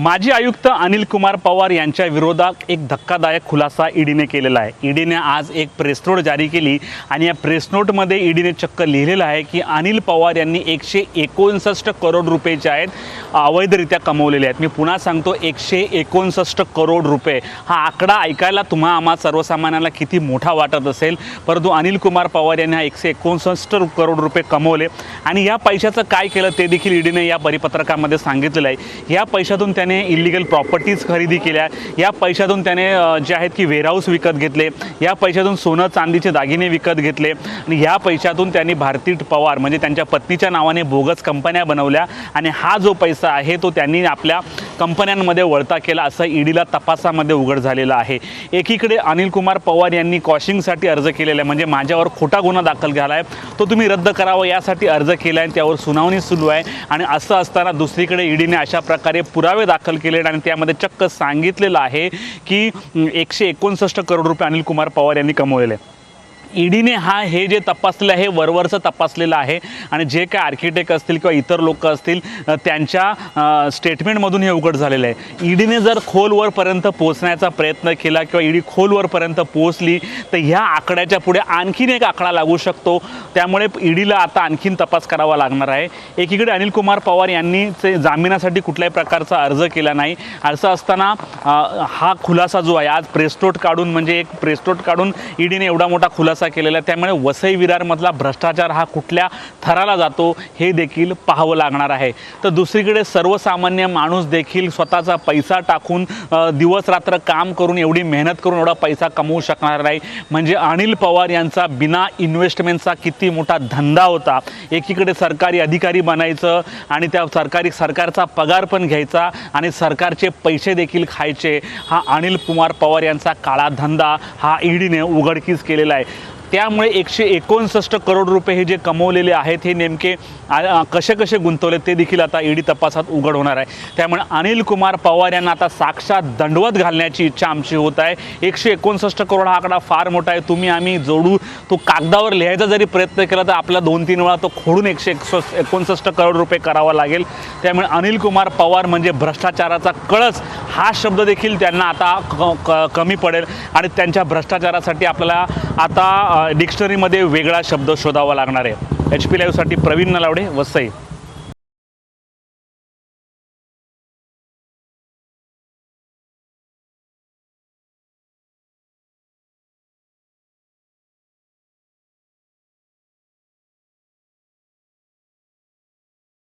माजी आयुक्त अनिल कुमार पवार यांच्या विरोधात एक धक्कादायक खुलासा ईडीने केलेला आहे. ईडीने आज एक प्रेस नोट जारी केली आणि या प्रेस नोटमध्ये ईडीने चक्क लिहिलेलं आहे की अनिल पवार यांनी एकशे एकोणसष्ट करोड रुपये जे आहेत अवैधरित्या कमवलेले आहेत. मी पुन्हा सांगतो एकशे एकोणसष्ट करोड रुपये. हा आकडा ऐकायला तुम्हा आम्हा सर्वसामान्याला किती मोठा वाटत असेल. परंतु अनिल कुमार पवार यांनी हा एकशे एकोणसष्ट करोड रुपये कमवले. आणि या पैशाचं काय केलं ते देखील ईडीने या परिपत्रकामध्ये सांगितलेलं आहे. या पैशातून त्यांनी इलिगल प्रॉपर्टीज खरेदी केल्या. या पैशातून त्याने जे आहेत की वेअरहाऊस विकत घेतले या पैशातून सोनं चांदीचे दागिने विकत घेतले आणि या पैशातून त्यांनी भारती पवार म्हणजे त्यांच्या पत्नीच्या नावाने बोगस कंपन्या बनवल्या आणि हा जो पैसा आहे तो त्यांनी आपल्या कंपन्यांमध्ये वळता केला असं ईडीला तपासामध्ये उघड झालेलं आहे. एकीकडे अनिल कुमार पवार यांनी कॉशिंगसाठी अर्ज केलेला आहे. म्हणजे माझ्यावर खोटा गुन्हा दाखल झाला आहे. तो तुम्ही रद्द करावा यासाठी अर्ज केला आहे त्यावर सुनावणी सुरू आहे. आणि असं असताना दुसरीकडे ईडीने अशा प्रकारे पुरावे दाखल केले आणि त्यामध्ये चक्क सांगितलेलं आहे की एकशे एकोणसष्ट करोड रुपये अनिल कुमार पवार यांनी कमवलेले. आहे ईडीने हा हे जे तपासलेलं आहे वरवरचं तपासलेलं आहे आणि जे काय आर्किटेक्ट असतील किंवा इतर लोक असतील त्यांच्या स्टेटमेंटमधून हे उघड झालेलं आहे. ईडीने जर खोलवरपर्यंत पोहोचण्याचा प्रयत्न केला किंवा ईडी खोलवरपर्यंत पोहोचली तर ह्या आकड्याच्या पुढे आणखीन एक आकडा लागू शकतो. त्यामुळे ईडीला आता आणखीन तपास करावा लागणार आहे. एकीकडे अनिल कुमार पवार यांनी ते जामिनासाठी कुठल्याही प्रकारचा अर्ज केला नाही. असं असताना हा खुलासा जो आहे आज प्रेस्टोट काढून म्हणजे एक प्रेस्टोट काढून ईडीने एवढा मोठा खुलासा केलेला आहे. त्यामुळे वसई विरारमधला भ्रष्टाचार हा कुठल्या थराला जातो हे देखील पाहावं लागणार आहे. तर दुसरीकडे सर्वसामान्य माणूस देखील स्वतःचा पैसा टाकून दिवस रात्र काम करून एवढी मेहनत करून एवढा पैसा कमवू शकणार नाही. म्हणजे अनिल पवार यांचा बिना इन्व्हेस्टमेंटचा किती मोठा धंदा होता. एकीकडे सरकारी अधिकारी बनायचं आणि त्या सरकारी सरकारचा पगार पण घ्यायचा आणि सरकारचे पैसे देखील खायचे. हा अनिल कुमार पवार यांचा काळा धंदा हा ईडीने उघडकीस केलेला आहे. त्यामुळे एकशे एकोणसष्ट करोड रुपये हे जे कमवलेले आहेत हे नेमके कसे कसे गुंतवले ते देखील आता ईडी तपासात उघड होणार आहे. त्यामुळे अनिल कुमार पवार यांना आता साक्षात दंडवत घालण्याची इच्छा आमची होत आहे. एकशे एकोणसष्ट करोड हा आकडा फार मोठा आहे. तुम्ही आम्ही जोडू तो कागदावर लिहायचा जरी प्रयत्न केला तर आपला दोन तीन वेळा तो खोडून एकशे एकसष्ट एकोणसष्ट करोड रुपये करावा लागेल. त्यामुळे अनिल कुमार पवार म्हणजे भ्रष्टाचाराचा कळस हा शब्द देखील त्यांना आता क- क- कमी पडेल आणि त्यांच्या भ्रष्टाचारासाठी आपल्याला आता डिक्शनरीमध्ये वेगळा शब्द शोधावा लागणार आहे. एच पी लाईव्हसाठी प्रवीण नलावडे वसई.